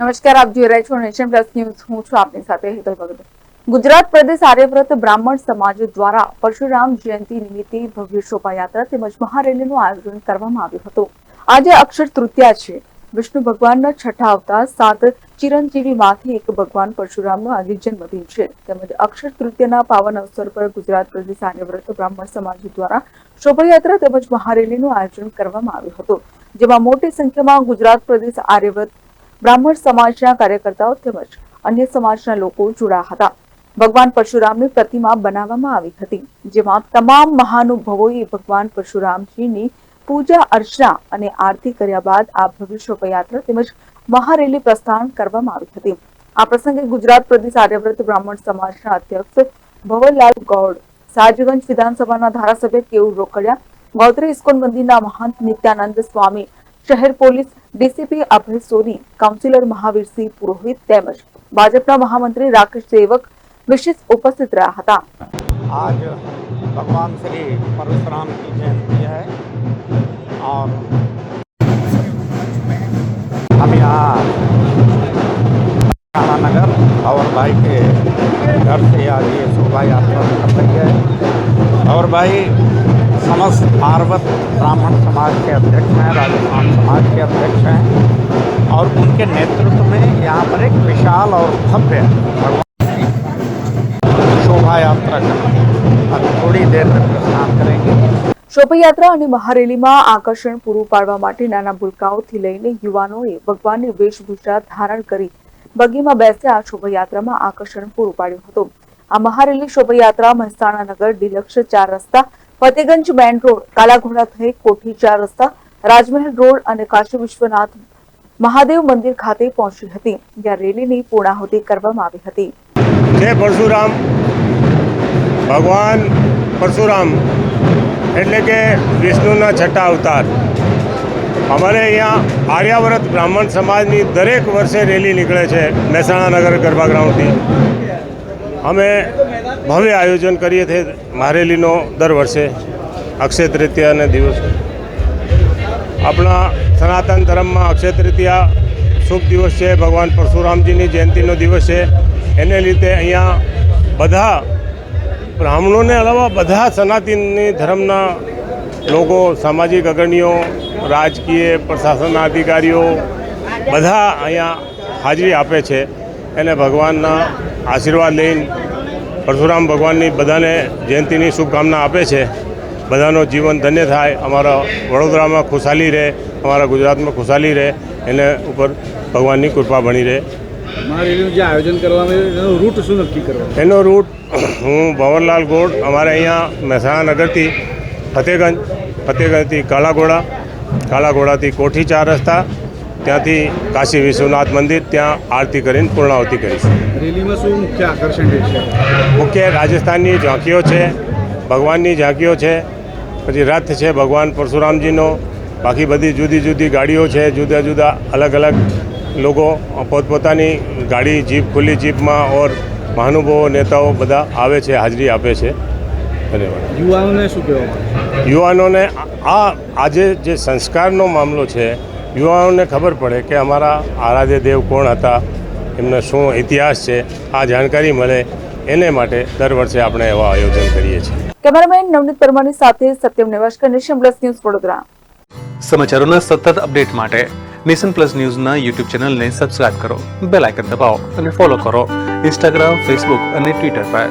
નમસ્કાર, આપ જોઈ રહ્યા છો નેશન પ્લસ ન્યૂઝ. હું છું આપની સાથે હેતલ ભગત. ગુજરાત પ્રદેશ આર્યવ્રત બ્રાહ્મણ સમાજ દ્વારા પરશુરામ જયંતિ નિમિત્તે ભવ્ય શોભાયાત્રા તેમજ મહારેલીનું આયોજન કરવામાં આવ્યું હતું. આજે અક્ષર તૃતીયા છે. વિષ્ણુ ભગવાનના છઠ્ઠા અવતાર સાત ચિરંજીવીમાંથી એક ભગવાન પરશુરામનો આજે જન્મદિન છે. તેમજ અક્ષર તૃતીયના પાવન અવસર પર ગુજરાત પ્રદેશ આર્યવ્રત બ્રાહ્મણ સમાજ દ્વારા શોભાયાત્રા તેમજ મહારેલીનું આયોજન કરવામાં આવ્યું હતું. જેમાં મોટી સંખ્યામાં ગુજરાત પ્રદેશ આર્યવ્રત બ્રાહ્મણ સમાજના કાર્યકર્તાઓ તેમજ અન્ય સમાજના લોકો જોડાયા હતા. ભગવાન પરશુરામની પ્રતિમા બનાવવામાં આવી હતી, જેમાં તમામ મહાનુભાવોએ ભગવાન પરશુરામજીની પૂજા, અર્ચના અને આરતી કર્યા બાદ આ ભવ્ય શોભાયાત્રા તેમજ મહારેલી પ્રસ્થાન કરવામાં આવી હતી. આ પ્રસંગે ગુજરાત પ્રદેશ આર્યવ્રત બ્રાહ્મણ સમાજના અધ્યક્ષ ભવનલાલ ગૌડ, સાજગંજ વિધાનસભાના ધારાસભ્ય કેવું રોકડિયા, ગોત્રી ઇસ્કોન મંદિરના મહંત નિત્યાનંદ સ્વામી, શહેર પોલીસ ડીસીપી અભય સોની કાઉન્સિલર મહાવીરસિંહ પુરોહિત તેમજ ભાજપના મહામંત્રી રાકેશ સેવક વિશેષ ઉપસ્થિત રહ્યા હતા आज भगवान श्री परशुराम की जयंती है और हम यहाँ नगर और भाई के घर से आज ये शोभा यात्रा निकल रही है और भाई समस्त आर्वत ब्राह्मण समाज के अध्यक्ष हैं राजस्थान समाज के अध्यक्ष हैं और उनके नेतृत्व में यहाँ पर एक विशाल और भव्य भगवान की शोभा यात्रा का अब थोड़ी देर में प्रस्थान करेंगे શોભાયાત્રા અને મહારેલીમાં આકર્ષણ પૂરું પાડવા માટે નાના ભૂલકાઓથી લઈને યુવાનોએ ભગવાનની વેશભૂષા ધારણ કરી બગીમાં બેસી આ શોભાયાત્રામાં આકર્ષણ પૂરું પાડ્યું હતું આ મહારેલી શોભાયાત્રા મહેસાણા નગર ડિલક્ષ ચાર રસ્તા ફતેગંજ મેન રોડ, કાલાઘોડા થઈ કોઠી ચાર રસ્તા, રાજમહેલ રોડ અને કાશી વિશ્વનાથ મહાદેવ મંદિર ખાતે પહોંચી હતી, જ્યાં રેલીની પૂર્ણાહુતિ કરવામાં આવી હતી. જય પરશુરામ. ભગવાન પરશુરામ. એટલે કે વિષ્ણુના છઠ્ઠા અવતાર. અમારે અહીંયા આર્યાવ્રત બ્રાહ્મણ સમાજની દરેક વર્ષે રેલી નીકળે છે મહેસાણા નગર ગરબા ગ્રાઉન્ડથી. અમે ભવ્ય આયોજન કરીએ છીએ મારેલીનો દર વર્ષે અક્ષય તૃતીયાના દિવસે. આપણા સનાતન ધર્મમાં અક્ષય તૃતીયા શુભ દિવસ છે, ભગવાન પરશુરામજીની જયંતિનો દિવસ છે. એને લીધે અહીંયા બધા બ્રાહ્મણોને અલાવા બધા સનાતનની ધર્મના લોકો, સામાજિક અગ્રણીઓ, રાજકીય પ્રશાસનના અધિકારીઓ બધા અહીંયા હાજરી આપે છે. એને ભગવાનના આશીર્વાદ લઈને પરશુરામ ભગવાનની બધાને જયંતિની શુભકામના આપે છે. બધાનો જીવન ધન્ય થાય અમારા વડોદરામાં ખુશાલી રહે અમારા ગુજરાતમાં ખુશાલી રહે એને ઉપર ભગવાનની કૃપા બની રહે. મહારેલીનું જે આયોજન કરવામાં એનો રૂટ શું નક્કી કરવાનો? એનો રૂટ હું ભવનલાલ ગોડ અમારે અહીંયા મહેસાણા નગરથી ફતેગંજ ફતેગંજથી કાળાઘોડા કાળાઘોડાથી કોઠી ચાર રસ્તા ત્યાંથી કાશી વિશ્વનાથ મંદિર ત્યાં આરતી કરીને પૂર્ણાવતી કરીશું. રેલીમાં શું મુખ્ય આકર્ષણ રહેશે મુખ્ય રાજસ્થાનની ઝાંકીઓ છે ભગવાનની ઝાંકીઓ છે પછી રથ છે ભગવાન પરશુરામજીનો બાકી બધી જુદી જુદી ગાડીઓ છે જુદા જુદા અલગ અલગ લોકો પોતપોતાની ગાડી જીપ ખુલ્લી જીપમાં ઓર મહાનુભાવો નેતાઓ બધા આવે છે હાજરી આપે છે. ધન્યવાદ. યુવાનોને શું કહેવામાં યુવાનોને આ આજે જે સંસ્કારનો મામલો છે યુવાનોને ખબર પડે કે અમારા આરાધ્ય દેવ કોણ હતા એમનો શું ઇતિહાસ છે આ જાણકારી મળે એને માટે દર વર્ષે આપણે એવા આયોજન કરીએ છીએ. કેમેરામેન નવનીત પરમારની સાથે Satyam Nevashkar nation plus news Vadodara. સમાચારોના સતત અપડેટ માટે નેશન પ્લસ ન્યૂઝના યુટ્યુબ ચેનલને સબસ્ક્રાઇબ કરો બેલ આઇકન દબાવો અને ફોલો કરો ઇન્સ્ટાગ્રામ ફેસબુક અને ટ્વિટર પર.